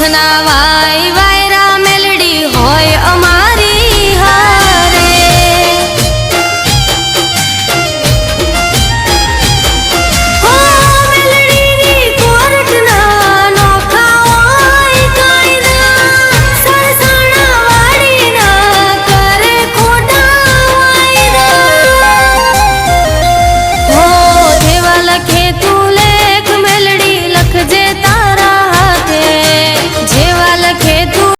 સુખના Y